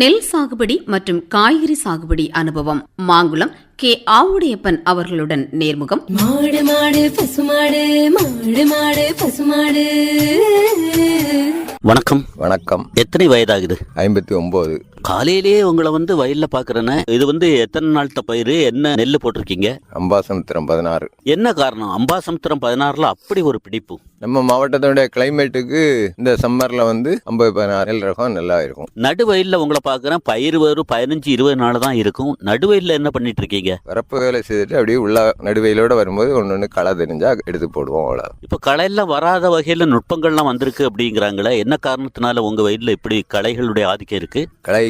நெல் சாகுபடி மற்றும் காய்கறி சாகுபடி அனுபவம். மாங்குளம் கே. ஆவுடையப்பன் அவர்களுடன் நேர்முகம். மாடு மாடு பசுமாடு மாடு மாடு பசுமாடு. வணக்கம். வணக்கம். எத்தனை வயதாகுது? ஐம்பத்தி ஒன்பது காலையிலேயே உங்களை வந்து வயல்ல பாக்குறேன்னு இது வந்து எத்தனை நாள் பயிர்? என்ன நெல் போட்டிருக்கீங்க? அம்பாசமுத்திரம் பதினாறு. என்ன காரணம்? அம்பாசமுத்திரம் பதினாறுல அப்படி ஒரு பிடிப்பு. நம்ம மாவட்டத்தோட கிளைமேட்டுக்கு இந்த சம்மர்ல வந்து ஐம்பது பதினாறு ரகம் நல்லா இருக்கும் நடு வயல்ல உங்களை பாக்குறேன் பயிர் வரும் பதினஞ்சு இருபது நாள் தான் இருக்கும். நடு வயல்ல என்ன பண்ணிட்டு இருக்கீங்க வரப்பு வேலை செய்துட்டு அப்படியே உள்ள நடுவையிலோட வரும்போது ஒன்று ஒன்று களை தெரிஞ்சா எடுத்து போடுவோம் அவ்வளோ இப்ப களையெல்லாம் வராத வகையில நுட்பங்கள்லாம் வந்திருக்கு அப்படிங்கிறாங்களே என்ன காரணத்தினால உங்க வயல்ல இப்படி களைகளுடைய ஆதிக்கம் இருக்கு?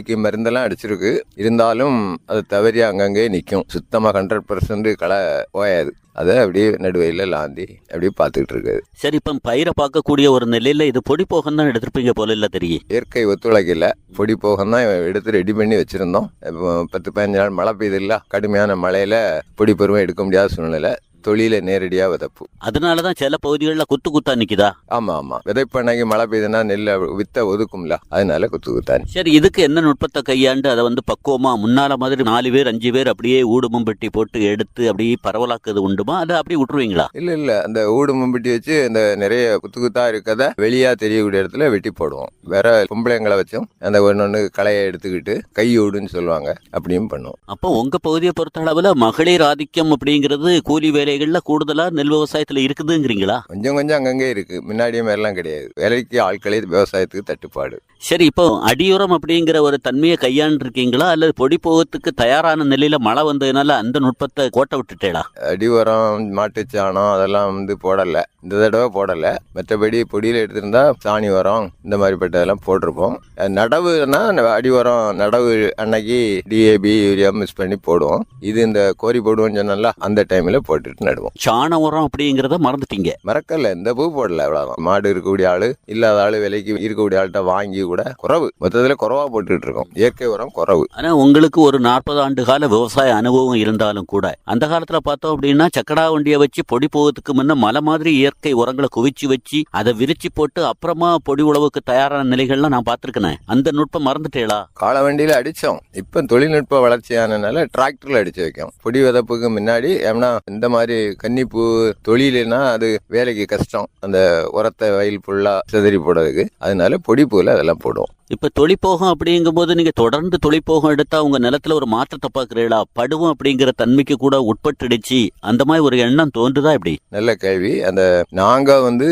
களைக்கு மருந்தெல்லாம் அடிச்சிருக்கு. இருந்தாலும் அது தவறி அங்கங்கே நிற்கும். சுத்தமாக ஹண்ட்ரட் பர்சன்ட் களை ஓயாது. அதை அப்படியே நடுவையில் லாந்தி அப்படியே பார்த்துக்கிட்டு இருக்குது. சரி இப்ப பயிரை பார்க்கக்கூடிய ஒரு நிலையில இது பொடி போகம் தான் எடுத்திருப்பீங்க போல இல்ல தெரியும் இயற்கை ஒத்துழைக்கல. பொடி போகம் தான் எடுத்து ரெடி பண்ணி வச்சுருந்தோம். இப்போ பத்து பதினஞ்சு நாள் மழை பெய்யுதுல்ல கடுமையான மழையில் பொடி பருவம் எடுக்க முடியாத சூழ்நிலை தொழில நேரடியாக விதப்பு. அதனாலதான் சில பகுதிகளில் குத்து குத்தா நிக்குதா? ஆமாம் ஆமாம் விதைப்பண்ணைக்கு மழை பெய்யுதுன்னா நெல்லை வித்த ஒதுக்கும்ல. அதனால குத்து குத்தானி சரி இதுக்கு என்ன நுட்பத்தை கையாண்டு அதை வந்து பக்குவமா முன்னால மாதிரி நாலு பேர் அஞ்சு பேர் அப்படியே ஊடுமம் பெட்டி எடுத்து அப்படியே பரவலாக்குறது உண்டுமா? அதை அப்படியே விட்டுருவீங்களா? இல்லை இல்லை. அந்த ஊடு மம்பட்டி வச்சு அந்த நிறைய குத்து குத்தா இருக்கதை வெளியாக தெரியக்கூடிய இடத்துல வெட்டி போடுவோம். வேற பொம்பளைங்களை வச்சும் அந்த ஒன்று களையை எடுத்துக்கிட்டு கை ஊடுன்னு சொல்லுவாங்க. அப்படியும் பண்ணுவோம். அப்போ உங்க பகுதியை பொறுத்த அளவுல மகளிர் ஆதிக்கம் அப்படிங்கிறது கூலி வேலைகள்ல கூடுதலா நெல் விவசாயத்துல இருக்குதுங்கிறீங்களா? கொஞ்சம் கொஞ்சம் அங்கங்கே இருக்கு. முன்னாடியே மாதிரிலாம் கிடையாது. வேலைக்கு ஆட்களே விவசாயத்துக்கு தட்டுப்பாடு. சரி இப்போ அடியுரம் அப்படிங்கிற ஒரு தன்மையை கையாண்டு இருக்கீங்களா அல்லது பொடி போகத்துக்கு தயாரான நிலையில மழை வந்ததுனால அந்த நுட்பத்தை கோட்டை விட்டுட்டேடா அடி உரம் மாட்டுச்சாணம் அதெல்லாம் வந்து போடலை. இந்த தடவை போடலை. மற்றபடி பொடியில் எடுத்திருந்தா சாணி உரம் இந்த மாதிரிப்பட்டதெல்லாம் போட்டிருப்போம். நடவுனா அடி உரம் நடவு அன்னைக்கு டிஏபி யூரியா மிக்ஸ் பண்ணி போடுவோம். இது இந்த கோரி போடுவோம்னு சொன்னால அந்த டைமில் போட்டுட்டு நடுவோம். சாண உரம் அப்படிங்கிறத மறந்துட்டீங்க. மறக்கல இந்த பூ போடல அவ்வளோதான் மாடு இருக்கக்கூடிய ஆளு இல்லாத ஆளு விலைக்கு இருக்கக்கூடிய ஆள்கிட்ட வாங்கி கூட குறவு. மொத்தத்தில் குறவா போட்டுட்டு இருக்கோம். இயற்கை உரம் குறவு. ஆனா உங்களுக்கு ஒரு நாற்பது ஆண்டு கால விவசாய அனுபவம் இருந்தாலும் கூட அந்த காலத்துல பார்த்தோம் அப்படின்னா சக்கடா வண்டியை வச்சு பொடி போகிறதுக்கு முன்ன மலை மாதிரி இயற்கை உரங்களை குவிச்சு வச்சு அதை விரிச்சு போட்டு அப்புறமா பொடி உழவுக்கு தயாரான நிலைகள்லாம் நான் பார்த்திருக்கேன். அந்த நுட்பம் மறந்துட்டேளா? கால வண்டியில் அடித்தோம் இப்போ தொழில்நுட்ப வளர்ச்சியானனால டிராக்டர்ல அடிச்சு வைக்கும். பொடி விதப்புக்கு முன்னாடி ஏன்னா இந்த மாதிரி கன்னிப்பூ தொழிலுனா அது வேலைக்கு கஷ்டம். அந்த உரத்தை வயல் ஃபுல்லாக சிதறி போடுறதுக்கு. அதனால பொடி பூவில் அதெல்லாம் போடுவோம். இப்போ தொழிப்போகம் அப்படிங்கும்போது நீங்கள் தொடர்ந்து தொழிப்போகம் எடுத்தால் உங்கள் நிலத்துல ஒரு மாற்றத்தை பார்க்குறீங்களா? படுவோம் அப்படிங்கிற தன்மைக்கு கூட உட்பட்டுடுச்சு. அந்த மாதிரி ஒரு எண்ணம் தோன்றுதா இப்படி நல்ல கேள்வி. அந்த நாங்கள் வந்து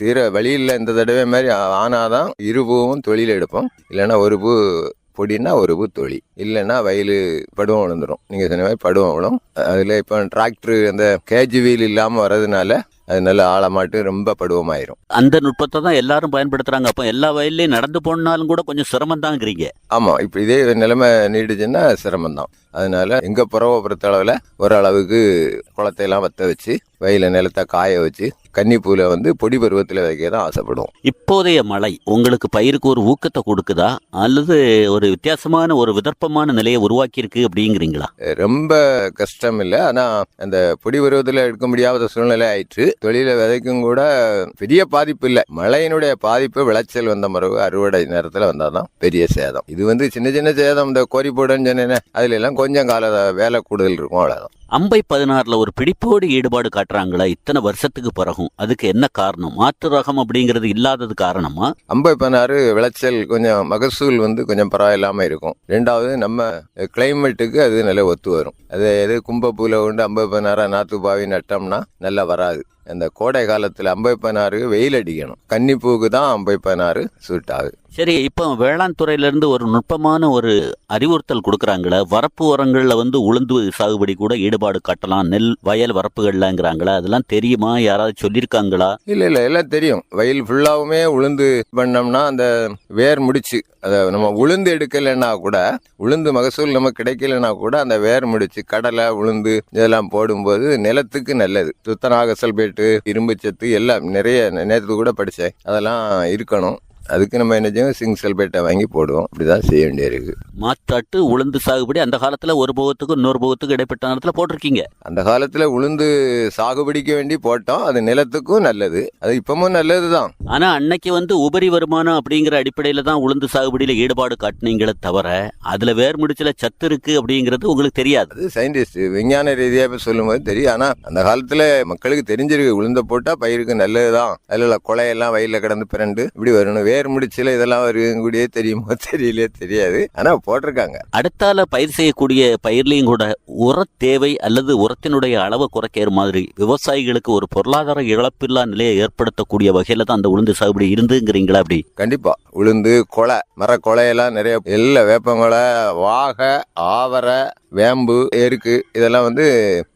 தீர வழியில் இந்த தடவை மாதிரி ஆனாதான் இரு பூவும் தொழில் எடுப்போம். இல்லைன்னா ஒரு பூ பொடின்னா ஒரு பூ தொழி. இல்லைன்னா வயல் படுவம் விழுந்துரும். நீங்கள் சொன்ன மாதிரி படுவம் விழும். அதில் இப்போ டிராக்டர் அந்த கேஜி வீல் இல்லாமல் வர்றதுனால அது நல்ல ஆழமாட்டு ரொம்ப படுவமாயிரும். அந்த நுட்பத்தை தான் எல்லாரும் பயன்படுத்துறாங்க. அப்ப எல்லா வயல்லையும் நடந்து போனாலும் கூட கொஞ்சம் சிரமம் தாங்கிறீங்க ஆமாம் இப்போ இதே நிலைமை நீடிச்சுன்னா சிரமம்தான். அதனால எங்க புறவை பொறுத்த அளவில் ஓரளவுக்கு குளத்தையெல்லாம் வத்த வச்சு வயல நிலத்தை காய வச்சு கன்னிப்பூவில் வந்து பொடி பருவத்தில் வைக்க தான் ஆசைப்படுவோம். இப்போதைய மழை உங்களுக்கு பயிருக்கு ஒரு ஊக்கத்தை கொடுக்குதா? அல்லது ஒரு வித்தியாசமான ஒரு விதர்ப்பமான நிலையை உருவாக்கியிருக்கு அப்படிங்கிறீங்களா? ரொம்ப கஷ்டம் இல்லை. ஆனால் அந்த பொடி பருவத்தில் எடுக்க முடியாத சூழ்நிலை ஆயிற்று. தொழிலை விதைக்கும் கூட பெரிய பாதிப்பு இல்லை. மழையினுடைய பாதிப்பு விளைச்சல் வந்த மரபு அறுவடை நேரத்தில் வந்தால் தான் பெரிய சேதம். இது வந்து சின்ன சின்ன சேதம். இந்த கோரி போடுன்னு சொன்னேனே அதுல எல்லாம் கொஞ்சம் கால வேலை கூடுதல் இருக்கும் அவ்வளோதான் அம்பை பதினாறுல ஒரு பிடிப்போடு ஈடுபாடு காட்டுறாங்களா இத்தனை வருஷத்துக்கு பிறகும்? அதுக்கு என்ன காரணம்? மாற்று ரகம் அப்படிங்கிறது இல்லாதது காரணமா? ஐம்பது பதினாறு விளைச்சல் கொஞ்சம் மகசூல் வந்து கொஞ்சம் பரவாயில்லாமல் இருக்கும். ரெண்டாவது நம்ம கிளைமேட்டுக்கு அது நல்லா ஒத்து வரும். அது எது கும்பப்பூவில் உண்டு ஐம்பது பதினாறா நாற்று பாவி நட்டோம்னா நல்லா வராது. அந்த கோடை காலத்தில் ஐம்பது பதினாறு வெயில் அடிக்கணும். கன்னிப்பூவுக்கு தான் ஐம்பது பதினாறு சூட் ஆகுது. சரி இப்போ வேளாண் துறையிலேருந்து ஒரு நுட்பமான ஒரு அறிவுறுத்தல் கொடுக்குறாங்களே வரப்பு உரங்களில் வந்து உளுந்து சாகுபடி கூட ஈடுபாடு காட்டலாம் நெல் வயல் வரப்புகள்லாங்கிறாங்களா அதெல்லாம் தெரியுமா? யாராவது சொல்லியிருக்காங்களா? இல்லை இல்லை எல்லாம் தெரியும். வயல் ஃபுல்லாகவுமே உளுந்து பண்ணோம்னா அந்த வேர் முடிச்சு அதை நம்ம உளுந்து எடுக்கலைன்னா கூட உளுந்து மகசூல் நம்ம கிடைக்கலன்னா கூட அந்த வேர் முடிச்சு கடலை உளுந்து இதெல்லாம் போடும்போது நிலத்துக்கு நல்லது. துத்தநாக சல்பேட்டு இரும்பு சத்து எல்லாம் நிறைய நேரத்துக்கு கூட படித்தேன் அதெல்லாம் இருக்கணும். அதுக்கு நம்ம என்ன செய்வோம்? சிங் சல்பேட்டை வாங்கி போடுவோம். அப்படிதான் செய்ய வேண்டியிருக்கு. மாற்றாட்டு உளுந்து சாகுபடி அந்த காலத்துல ஒரு போகத்துக்கும் இன்னொரு போகத்துக்கும் இடைப்பட்ட நேரத்துல போட்டிருக்கீங்க. அந்த காலத்துல உளுந்து சாகுபடிக்க வேண்டி போட்டோம். அது நிலத்துக்கும் நல்லது. அது இப்பவும் நல்லதுதான். ஆனா அன்னைக்கு வந்து உபரி வருமானம் அப்படிங்கிற அடிப்படையில தான் உளுந்து சாகுபடியில ஈடுபாடு காட்டுனீங்களே தவிர அதுல வேர் முடிச்சல சத்து இருக்கு அப்படிங்கிறது உங்களுக்கு தெரியாது. அது சயின்டிஸ்ட் விஞ்ஞான ரீதியா இப்ப சொல்லும்போது தெரியும். ஆனா அந்த காலத்துல மக்களுக்கு தெரிஞ்சிருக்கு. உளுந்த போட்டா பயிருக்கு நல்லதுதான். அதுல உள்ள குலையெல்லாம் வயல்ல கிடந்து பிறண்டு இப்படி வரணும் வேர் முடிச்சுல இதெல்லாம் கூடயே தெரியுமோ தெரியலையே தெரியாது. ஆனா போட்டிருக்காங்க. அடுத்தால பயிர் செய்யக்கூடிய பயிர்லையும் கூட உர தேவை அல்லது உரத்தினுடைய அளவை குறைக்கிற மாதிரி விவசாயிகளுக்கு ஒரு பொருளாதார இழப்பில்லா நிலையை ஏற்படுத்தக்கூடிய வகையில தான் அந்த உளுந்து சாகுபடி இருந்துங்கிறீங்களா அப்படி? கண்டிப்பா. உளுந்து கொலை மர கொலையெல்லாம் நிறைய எல்லா வேப்பங்கொலை வாகை ஆவரை வேம்பு எருக்கு இதெல்லாம் வந்து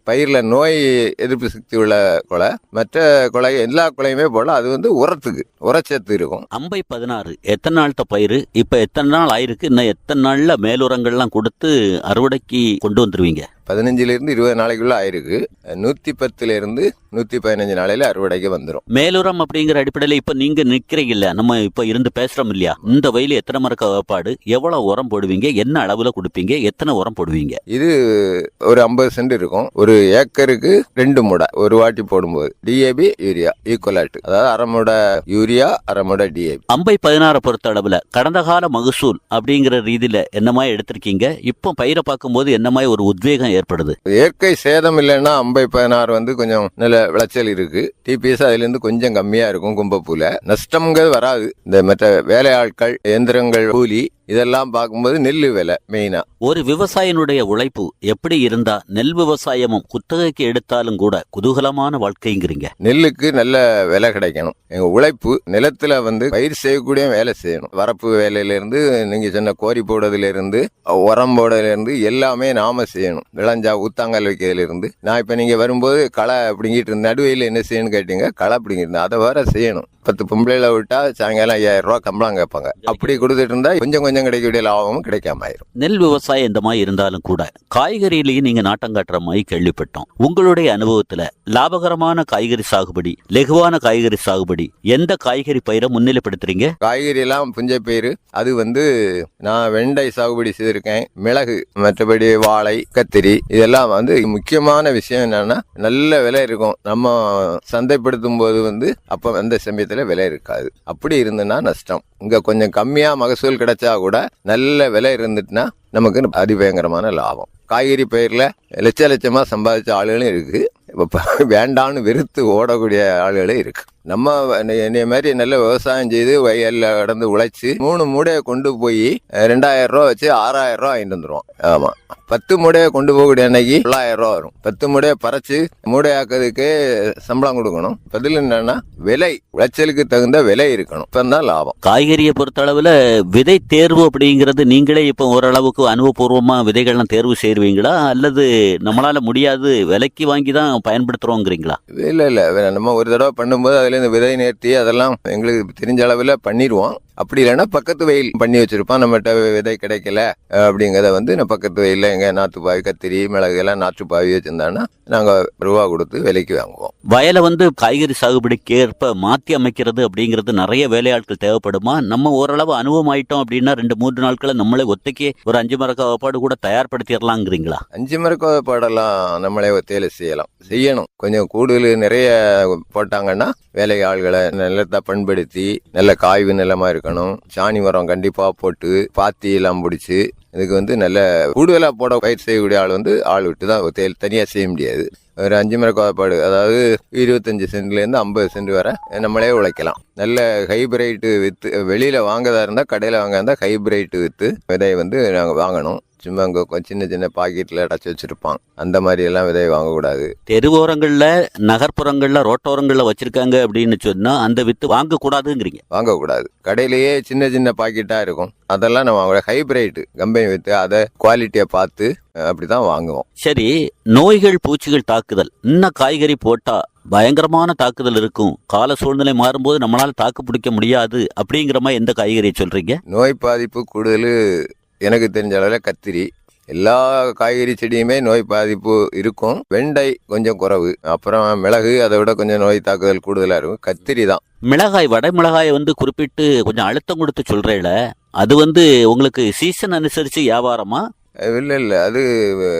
பயிரில் நோய் எதிர்ப்பு சக்தி உள்ள கொலை. மற்ற கொலை எல்லா கொலையுமே போல அது வந்து உரத்துக்கு உரச்சத்து இருக்கும். அம்பை பதினாறு எத்தனை நாள்த்த பயிர்? இப்போ எத்தனை நாள் ஆயிருக்கு? இன்னும் எத்தனை நாளில் மேலுரங்கள்லாம் கொடுத்து அறுவடைக்கு கொண்டு வந்துருவீங்க? பதினஞ்சுல இருந்து இருபது நாளைக்குள்ள ஆயிருக்கு. நூத்தி பத்துல இருந்து நூத்தி பதினஞ்சு நாளையில அறுவடைக்கு வந்துடும் மேலுரம் அப்படிங்கிற அடிப்படையில இப்ப நீங்க நிக்கிறீங்கல்ல நம்ம இப்ப இருந்து பேசுறோம் இல்லையா? இந்த வயலு எத்தனை மரக்க வேப்பாடு எவ்வளவு உரம் போடுவீங்க என்ன அளவுல கொடுப்பீங்க எத்தனை உரம் போடுவீங்க? இது ஒரு ஐம்பது சென்ட் இருக்கும். ஒரு ஏக்கருக்கு ரெண்டு முடை ஒரு வாட்டி போடும்போது. டிஏபி யூரியா ஈக்குவலாட்டு அதாவது அரை முடை யூரியா அரை முடை டிஏபி அம்பை பதினாறை பொறுத்த அளவுல கடந்த கால மகசூல் அப்படிங்கிற ரீதியில என்னமாய் எடுத்திருக்கீங்க? இப்போ பயிரை பார்க்கும்போது என்னமாய் ஒரு உத்வேகம் ஏற்படுது. இயற்கை சேதம் இல்லைன்னா அம்பை பதினாறு வந்து கொஞ்சம் நல்ல விளைச்சல் இருக்கு. டிபிஎஸ் அதுல இருந்து கொஞ்சம் கம்மியா இருக்கும் கும்பப்பூல. நஷ்டம்ங்கிறது வராது. இந்த மற்ற வேலையாட்கள் எந்திரங்கள் கூலி இதெல்லாம் பார்க்கும்போது நெல் விலை மெயினா ஒரு விவசாயினுடைய உழைப்பு எப்படி இருந்தா நெல் விவசாயமும் குத்தகைக்கு எடுத்தாலும் கூட குதூகலமான வாழ்க்கைங்கிறீங்க. நெல்லுக்கு நல்ல விலை கிடைக்கணும். எங்க உழைப்பு நிலத்துல வந்து பயிர் செய்யக்கூடிய வேலை செய்யணும். வரப்பு வேலையில இருந்து நீங்க சொன்ன கோரி போடுறதுல இருந்து உரம் போடுறதுல இருந்து எல்லாமே நாம செய்யணும். விளைஞ்சா ஊத்தாங்கல் வைக்கிறதுல இருந்து நான் இப்ப நீங்க வரும்போது களை அப்படிங்கிட்டு இருந்த நடுவையில் என்ன செய்யணும்னு கேட்டீங்க? களை அப்படிங்கிட்டு இருந்தேன் அதை வேற செய்யணும். பத்து பொம்பளையில விட்டா சாயங்காலம் ஐயாயிரம் ரூபாய் கம்பளம் கேட்பாங்க. அப்படி கொடுத்துட்டு இருந்தா கொஞ்சம் கொஞ்சம் கிடைக்கக்கூடிய லாபமும் கிடைக்காம ஆயிரும் நெல் விவசாயம் இந்த மாதிரி இருந்தாலும் கூட காய்கறியிலேயும் நீங்க நாட்டம் காட்டுற மாதிரி கேள்விப்பட்டோம். உங்களுடைய அனுபவத்துல லாபகரமான காய்கறி சாகுபடி லெகுவான காய்கறி சாகுபடி எந்த காய்கறி பயிரை முன்னிலைப்படுத்துறீங்க? காய்கறி எல்லாம் புஞ்சை பயிர் அது வந்து நான் வெண்டை சாகுபடி செய்திருக்கேன். மிளகு மற்றபடி வாழை கத்திரி இதெல்லாம் வந்து முக்கியமான விஷயம் என்னன்னா நல்ல விலை இருக்கும். நம்ம சந்தைப்படுத்தும் போது வந்து அப்ப அந்த சமயத்துல விலை இருக்காது. அப்படி இருந்துன்னா நஷ்டம். இங்க கொஞ்சம் கம்மியா மகசூல் கிடைச்சா கூட நல்ல விலை இருந்துட்டுனா நமக்கு அதிபயங்கரமான லாபம். காய்கறி பயிரில் லட்ச லட்சமாக சம்பாதிச்ச ஆளுகளும் இருக்குது இப்போ வேண்டான்னு வெறுத்து ஓடக்கூடிய ஆளுகளும் இருக்குது நம்ம என்னைய மாதிரி நல்ல விவசாயம் செய்து வயல்ல கடந்து உழைச்சு மூணு மூடையை கொண்டு போய் ரெண்டாயிரம் ரூபா வச்சு ஆறாயிரம் ரூபா வாங்கிட்டு வந்துருவோம். ஆமா. பத்து மூடையை கொண்டு போகக்கூடிய அன்னைக்கு தொள்ளாயிரம் ரூபா வரும். பத்து மூடையை பறைச்சு மூடையாக்குறதுக்கு சம்பளம் கொடுக்கணும். பதில் என்னன்னா விலை விளைச்சலுக்கு தகுந்த விலை இருக்கணும். இப்பதான் லாபம். காய்கறியை பொறுத்த அளவுல விதை தேர்வு அப்படிங்கிறது நீங்களே இப்போ ஓரளவுக்கு அனுபவபூர்வமா விதைகள்லாம் தேர்வு செய்வீங்களா? அல்லது நம்மளால முடியாது விலைக்கு வாங்கி தான் பயன்படுத்துறோங்கிறீங்களா? இல்ல இல்ல. நம்ம ஒரு தடவை பண்ணும்போது அதுல இந்த விதை நேர்த்தி அதெல்லாம் எங்களுக்கு தெரிஞ்ச அளவில் பண்ணிடுவோம் அப்படி இல்லைன்னா பக்கத்து வயல் பண்ணி வச்சிருப்போம் நம்மகிட்ட விதை கிடைக்கல அப்படிங்கறத வந்து நான் பக்கத்து வயல்ல எங்க நாத்துப்பாவி கத்திரி மிளகு எல்லாம் நாற்றுப்பாவி வச்சிருந்தாங்கன்னா நாங்க ரூபா கொடுத்து விலைக்கு வாங்குவோம். வயலை வந்து காய்கறி சாகுபடிக்கு ஏற்ப மாத்தி அமைக்கிறது அப்படிங்கிறது நிறைய வேலையாட்கள் தேவைப்படுமா? நம்ம ஓரளவு அனுபவம் ஆயிட்டோம் அப்படின்னா ரெண்டு மூன்று நாட்களை நம்மளே ஒத்தைக்கே ஒரு அஞ்சு மரக்க வாப்பாடு கூட தயார்படுத்திடலாங்கிறீங்களா? அஞ்சு மரக்க பாடெல்லாம் நம்மளே ஒத்தையில செய்யலாம். செய்யணும். கொஞ்சம் கூடுதல் நிறைய போட்டாங்கன்னா வேலை ஆள்களை நிலத்தை பண்படுத்தி நல்ல காய்வு நிலமா இருக்கணும். சாணி மரம் கண்டிப்பா போட்டு பாத்தி எல்லாம் பிடிச்சி இதுக்கு வந்து நல்ல கூடுதலா போட பயிர் செய்யக்கூடிய ஆள் வந்து ஆள் விட்டு தான் ஒத்தையில் தனியா செய்ய முடியாது. ஒரு அஞ்சு மர கோதப்பாடு அதாவது இருபத்தஞ்சு சென்ட்ல இருந்து ஐம்பது சென்ட் வரை நம்மளே உழைக்கலாம். நல்ல ஹைபிரைட்டு வித்து வெளியில வாங்கதா இருந்தா கடையில வாங்க இருந்தா ஹைபிரைட்டு வித்து விதையை வந்து நாங்கள் வாங்கணும். சும்மா அங்க சின்ன சின்ன பாக்கெட்ல அடைச்சி வச்சிருப்பான். அந்த மாதிரி எல்லாம் விதையை வாங்கக்கூடாது. தெருவோரங்கள்ல நகர்ப்புறங்கள்ல ரோட்டோரங்கள்ல வச்சிருக்காங்க அப்படின்னு சொன்னா அந்த வித்து வாங்க கூடாதுங்கிறீங்க வாங்கக்கூடாது. கடையிலேயே சின்ன சின்ன பாக்கெட்டா இருக்கும். அதெல்லாம் நம்ம வாங்க ஹைபிரைட் கம்பெனி வித்து அதை குவாலிட்டியை பார்த்து அஹ், அப்படிதான் வாங்குவோம். சரி நோய்கள் பூச்சிகள் தாக்குதல். இன்னும் காய்கறி போட்டா பயங்கரமான தாக்குதல் இருக்கும். கால சூழ்நிலை மாறும்போது நம்மளால தாக்கு பிடிக்க முடியாது அப்படிங்கிற மாதிரி எந்த காய்கறியை சொல்றீங்க? நோய் பாதிப்பு கூடுதல் எனக்கு தெரிஞ்ச அளவில் கத்திரி. எல்லா காய்கறி செடியுமே நோய் பாதிப்பு இருக்கும். வெண்டை கொஞ்சம் குறைவு. அப்புறம் மிளகு அதை விட கொஞ்சம் நோய் தாக்குதல் கூடுதலா இருக்கும். கத்திரி தான். மிளகாய் வடை மிளகாயை வந்து குறிப்பிட்டு கொஞ்சம் அழுத்தம் கொடுத்து சொல்றேல அது வந்து உங்களுக்கு சீசன் அனுசரிச்சு வியாபாரமா? இல்ல இல்ல. அது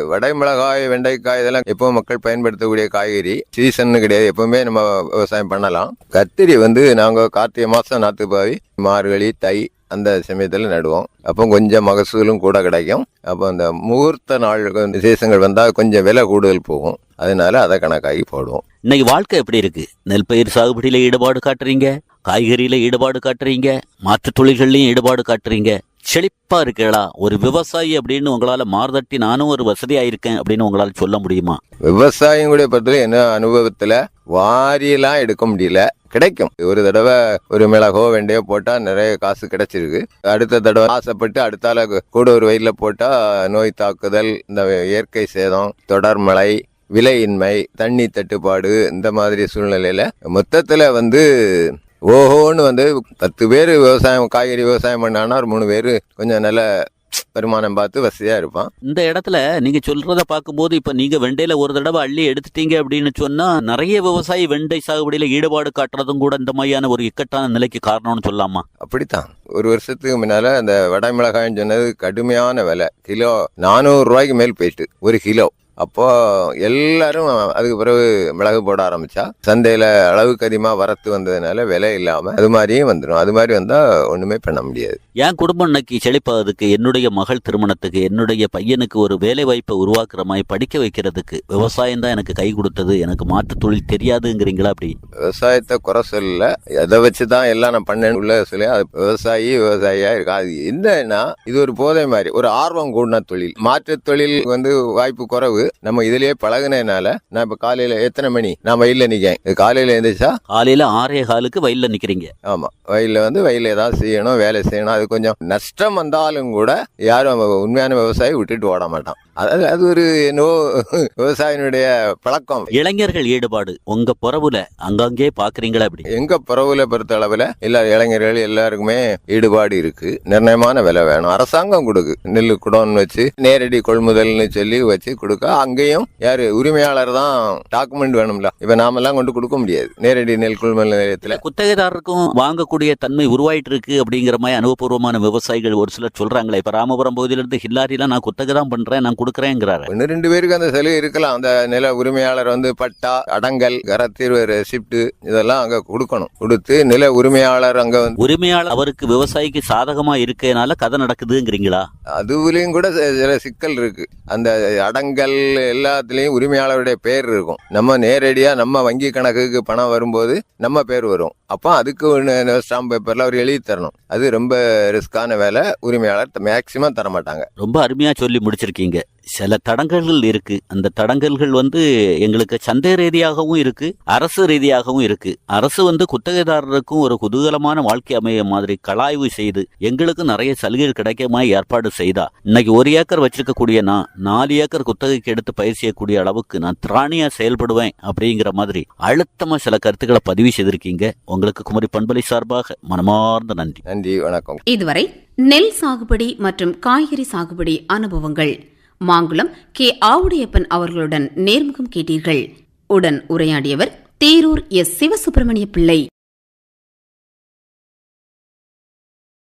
வடை மிளகாய் வெண்டைக்காய் இதெல்லாம் எப்போ மக்கள் பயன்படுத்தக்கூடிய காய்கறி. சீசன் கிடையாது. எப்பவுமே நம்ம விவசாயம் பண்ணலாம். கத்திரி வந்து நாங்க கார்த்திகை மாசம் நாத்து பாவி மார்கழி தை அந்த சமயத்துல நடுவோம். அப்போ கொஞ்சம் மகசூலும் கூட கிடைக்கும். அப்போ அந்த முகூர்த்த நாள் விசேஷங்கள் வந்தா கொஞ்சம் விலை கூடுதல் போகும். அதனால அதை கணக்காகி போடுவோம். இன்னைக்கு வாழ்க்கை எப்படி இருக்கு? நெல் பயிர் சாகுபடியில ஈடுபாடு காட்டுறீங்க? காய்கறியில ஈடுபாடு காட்டுறீங்க? மாற்றுத் தொழில்கள்லயும் ஈடுபாடு காட்டுறீங்க? செழிப்பா இருக்கேளா ஒரு விவசாயி அப்படின்னு உங்களால மாறுதட்டி நானும் ஒரு வசதியா இருக்கேன் அப்படின்னு உங்களால சொல்ல முடியுமா? விவசாயம் கூட பொறுத்தவரை என்ன அனுபவத்துல? வாரியெல்லாம் எடுக்க முடியல. கிடைக்கும். ஒரு தடவை ஒரு மிளகோ வெண்டையோ போட்டா நிறைய காசு கிடைச்சிருக்கு. அடுத்த தடவை ஆசைப்பட்டு அடுத்தால கூட ஒரு வயல்ல போட்டா நோய் தாக்குதல் இந்த இயற்கை சேதம் தொடர் மழை விலையின்மை தண்ணி தட்டுப்பாடு இந்த மாதிரி சூழ்நிலையில மொத்தத்துல வந்து ஓஹோன்னு வந்து பத்து பேர் விவசாயம் காய்கறி விவசாயம் பண்ணான்னா ஒரு மூணு பேர் கொஞ்சம் நல்ல வருமானம் பார்த்து வசதியா இருப்பான். இந்த இடத்துல நீங்க சொல்றத பார்க்கும்போது இப்ப நீங்க வெண்டையில ஒரு தடவை அள்ளி எடுத்துட்டீங்க அப்படின்னு சொன்னா நிறைய விவசாயி வெண்டை சாகுபடியில ஈடுபாடு காட்டுறதும் கூட இந்த மாதிரியான ஒரு இக்கட்டான நிலைக்கு காரணம்னு சொல்லலாமா? அப்படித்தான். ஒரு வருஷத்துக்கு முன்னால அந்த வடை மிளகாய்ன்னு சொன்னது கடுமையான விலை. கிலோ நானூறு ரூபாய்க்கு மேல் போயிட்டு ஒரு கிலோ. அப்போ எல்லாரும் அதுக்கு பிறகு மிளகு போட ஆரம்பிச்சா சந்தையில அளவுக்கு அதிகமா வரத்து வந்ததுனால விலை இல்லாம அது மாதிரியும் வந்துடும் அது மாதிரி வந்தா ஒண்ணுமே பண்ண முடியாது. என் குடும்பம் இன்னைக்கு செழிப்பாததுக்கு என்னுடைய மகள் திருமணத்துக்கு என்னுடைய பையனுக்கு ஒரு வேலை வாய்ப்பை உருவாக்குற மாதிரி படிக்க வைக்கிறதுக்கு விவசாயம் தான் எனக்கு கை கொடுத்தது எனக்கு மாற்று தொழில் தெரியாதுங்கிறீங்களா அப்படி? விவசாயத்தை குறை சொல்லல. எதை வச்சு தான் எல்லாம் நான் பண்ணேன்னு உள்ள சொல்லி அது விவசாயி விவசாயியா இருக்கா? அது என்னன்னா இது ஒரு போதை மாதிரி ஒரு ஆர்வம் கூடின தொழில். மாற்று தொழில் வந்து வாய்ப்பு குறைவு. நம்ம இதுலயே பழகுனதுனால நான் இப்ப காலையில எத்தனை மணி? நான் வயல்ல நிக்கேன். இது காலையில எழுந்திரிச்சா? காலையில ஆறே காலுக்கு வயல்ல நிக்கிறீங்க. ஆமா. வயல்ல வந்து வயல்ல ஏதாவது செய்யணும் வேலை செய்யணும். அது கொஞ்சம் நஷ்டம் வந்தாலும் கூட யாரும் உண்மையான விவசாயி விட்டுட்டு ஓட மாட்டான். அதாவது அது ஒரு என்னவோ விவசாயினுடைய பழக்கம். இளைஞர்கள் ஈடுபாடு உங்க புறவுல அங்கங்கே பாக்குறீங்களா அப்படி எங்க பரவுல பொறுத்த அளவுல எல்லா இளைஞர்கள் எல்லாருக்குமே ஈடுபாடு இருக்கு. நிர்ணயமான விலை வேணும். அரசாங்கம் கொடுக்கு. நெல் குடோன்னு வச்சு நேரடி கொள்முதல்னு சொல்லி வச்சு கொடுக்க அங்கேயும் யாரு? உரிமையாளர் தான் டாக்குமெண்ட் வேணும்ல. இப்ப நாமெல்லாம் கொண்டு கொடுக்க முடியாது. நேரடி நெல் கொள்முதல் நிலையத்துல. குத்தகைதாரருக்கும் வாங்கக்கூடிய தன்மை உருவாயிட்டு இருக்கு அப்படிங்கிற மாதிரி அனுபவபூர்வமான விவசாயிகள் ஒரு சிலர் சொல்றாங்களே. இப்ப ராமபுரம் பகுதியிலிருந்து ஹில்லாரிலாம் நான் குத்தகை தான் பண்றேன் நான் கொடுக்குறேங்கிறாரு. ஒன்று ரெண்டு பேருக்கு அந்த சலுகை இருக்கலாம். அந்த நில உரிமையாளர் வந்து பட்டா அடங்கல் கரத்தீர்வு ரெசிப்ட் இதெல்லாம் அங்க கொடுக்கணும். கொடுத்து நில உரிமையாளர் அங்க வந்து உரிமையாளர் அவருக்கு விவசாயிக்கு சாதகமா இருக்கனால கதை நடக்குதுங்கிறீங்களா? அதுலயும் கூட சில சிக்கல் இருக்கு. அந்த அடங்கல் எல்லாத்துலயும் உரிமையாளருடைய பேர் இருக்கும். நம்ம நேரடியா நம்ம வங்கி கணக்குக்கு பணம் வரும்போது நம்ம பேர் வரும். அப்போ அதுக்கு ஒன்று ஸ்டாம்ப் பேப்பர்ல அவர் எழுதி தரணும். அது ரொம்ப ரிஸ்கான வேலை. உரிமையாளர் மேக்சிமம் தர மாட்டாங்க ரொம்ப அருமையா சொல்லி முடிச்சிருக்கீங்க. சில தடங்கல்கள் இருக்கு. அந்த தடங்கல்கள் வந்து எங்களுக்கு சந்தை ரீதியாகவும் இருக்கு. அரசு ரீதியாகவும் இருக்கு. அரசு வந்து குத்தகைதாரருக்கும் ஒரு குதூகலமான வாழ்க்கை அமைய மாதிரி கலாய்வு செய்து எங்களுக்கு நிறைய சலுகைகள் கிடைக்க மாதிரி ஏற்பாடு செய்தா. இன்னைக்கு ஒரு ஏக்கர் வச்சிருக்கக்கூடிய நான் நாலு ஏக்கர் குத்தகைக்கு எடுத்து பயிர் செய்யக்கூடிய அளவுக்கு நான் திராணியா செயல்படுவேன் அப்படிங்கிற மாதிரி அழுத்தமா சில கருத்துக்களை பதிவு செய்திருக்கீங்க. உங்களுக்கு குமரி பண்பலை சார்பாக மனமார்ந்த நன்றி. நன்றி வணக்கம். இதுவரை நெல் சாகுபடி மற்றும் காய்கறி சாகுபடி அனுபவங்கள் மாங்குளம் கே. ஆவுடையப்பன் அவர்களுடன் நேர்முகம் கேட்டீர்கள். உடன் உரையாடியவர் தேரூர் எஸ். சிவசுப்பிரமணிய பிள்ளை.